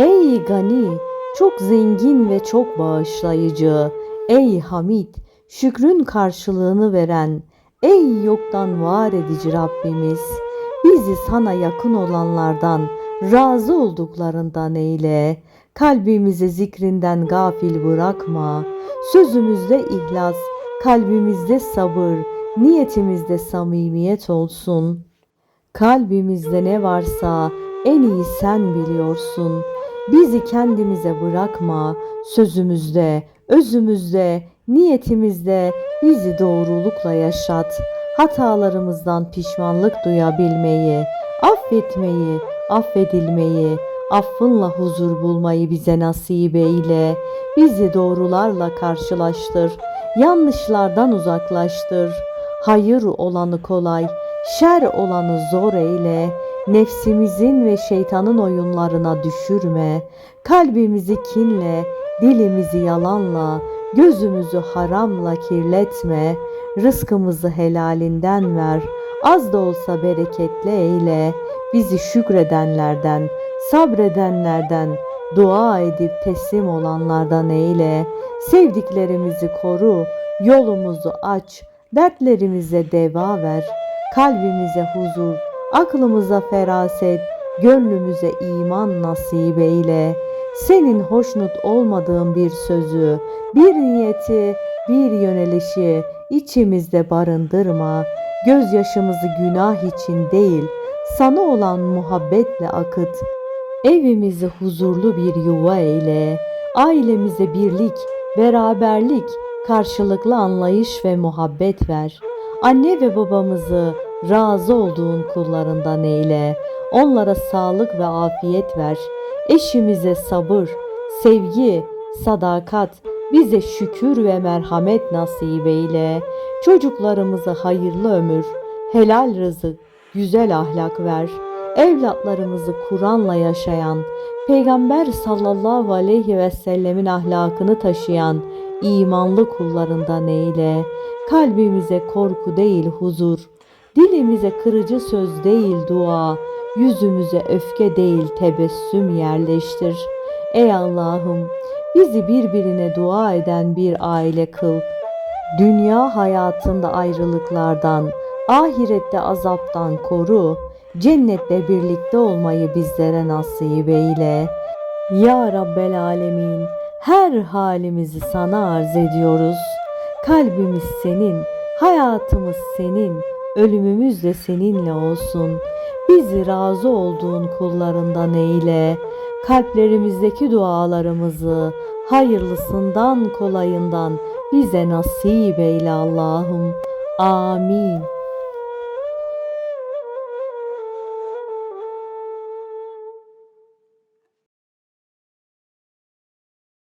Ey gani, çok zengin ve çok bağışlayıcı. Ey Hamid, şükrün karşılığını veren. Ey yoktan var edici Rabbimiz. Bizi sana yakın olanlardan, razı olduklarından eyle. Kalbimizi zikrinden gafil bırakma. Sözümüzde ihlas, kalbimizde sabır, niyetimizde samimiyet olsun. Kalbimizde ne varsa en iyi sen biliyorsun. Bizi kendimize bırakma. Sözümüzde, özümüzde, niyetimizde bizi doğrulukla yaşat. Hatalarımızdan pişmanlık duyabilmeyi, affetmeyi, affedilmeyi, affınla huzur bulmayı bize nasip eyle. Bizi doğrularla karşılaştır. Yanlışlardan uzaklaştır. Hayır olanı kolay, şer olanı zor eyle. Nefsimizin ve şeytanın oyunlarına düşürme. Kalbimizi kinle, dilimizi yalanla, gözümüzü haramla kirletme. Rızkımızı helalinden ver. Az da olsa bereketli eyle. Bizi şükredenlerden, sabredenlerden, dua edip teslim olanlardan eyle. Sevdiklerimizi koru, yolumuzu aç, dertlerimize deva ver. Kalbimize huzur, aklımıza feraset, gönlümüze iman nasip eyle. Senin hoşnut olmadığın bir sözü, bir niyeti, bir yönelişi içimizde barındırma. Gözyaşımızı günah için değil, sana olan muhabbetle akıt. Evimizi huzurlu bir yuva eyle. Ailemize birlik, beraberlik, karşılıklı anlayış ve muhabbet ver. Anne ve babamızı razı olduğun kullarından eyle. Onlara sağlık ve afiyet ver. Eşimize sabır, sevgi, sadakat, bize şükür ve merhamet nasip eyle. Çocuklarımıza hayırlı ömür, helal rızık, güzel ahlak ver. Evlatlarımızı Kur'an'la yaşayan, Peygamber sallallahu aleyhi ve sellemin ahlakını taşıyan imanlı kullarından eyle. Kalbimize korku değil huzur, dilimize kırıcı söz değil dua, yüzümüze öfke değil tebessüm yerleştir. Ey Allah'ım bizi birbirine dua eden bir aile kıl. Dünya hayatında ayrılıklardan, ahirette azaptan koru. Cennette birlikte olmayı bizlere nasip eyle. Ya Rabbel Alemin, her halimizi sana arz ediyoruz. Kalbimiz senin, hayatımız senin, ölümümüz de seninle olsun. Bizi razı olduğun kullarından eyle. Kalplerimizdeki dualarımızı hayırlısından kolayından bize nasip eyle Allah'ım. Amin.